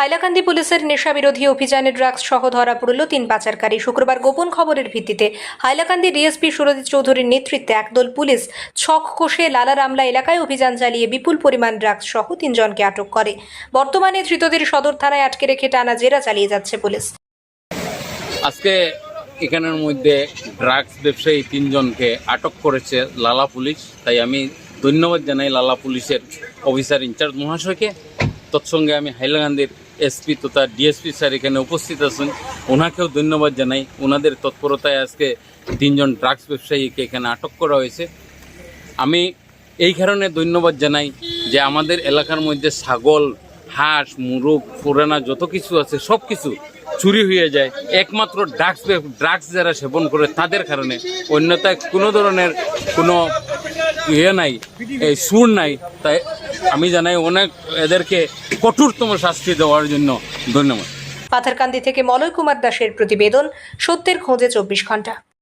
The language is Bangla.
হাইলাকান্দি পুলিশের নেশা বিরোধী অভিযানে ড্রাগস সহ ধরা পড়ল তিন পাচারকারী। শুক্রবার গোপন খবরের ভিত্তিতে হাইলাকান্দি ডিএসপি সুরজিৎ চৌধুরীর নেতৃত্বে একদল পুলিশ ছক কষে লালারামলা এলাকায় অভিযান চালিয়ে বিপুল পরিমাণ ড্রাগস সহ তিনজনকে আটক করে। বর্তমানে ধৃতদের সদর থানায় আটকে রেখে টানা জেরা চালিয়ে যাচ্ছে পুলিশ। আজকে এখানের মধ্যে ড্রাগস ব্যবসায়ী তিনজনকে আটক করেছে লালা পুলিশ। তাই আমি ধন্যবাদ জানাই লালা পুলিশের অফিসার ইনচার্জ মহাশয়কে। তৎসঙ্গে আমি হাইলাকান্দির এসপি তথা ডিএসপি স্যার এখানে উপস্থিত আছেন। ওনাকেও ধন্যবাদ জানাই। ওনাদের তৎপরতায় আজকে তিনজন ড্রাগস ব্যবসায়ীকে এখানে আটক করা হয়েছে। আমি এই কারণে ধন্যবাদ জানাই যে আমাদের এলাকার মধ্যে ছাগল, হাঁস, মুরগ, পুরানা যত কিছু আছে, সব কিছু চুরি হয়ে যায়। একমাত্র ড্রাগস ড্রাগস যারা সেবন করে তাদের কারণে। অন্যথায় কোনো ধরনের কোনো ইয়ে নাই, এই সুর নাই। তাই আমি জানাই অনেক এদেরকে কঠোরতম শাস্তি দেওয়ার জন্য ধন্যবাদ। পাথারকান্দি থেকে মলয় কুমার দাসের প্রতিবেদন, সত্যের খোঁজে চব্বিশ ঘণ্টা।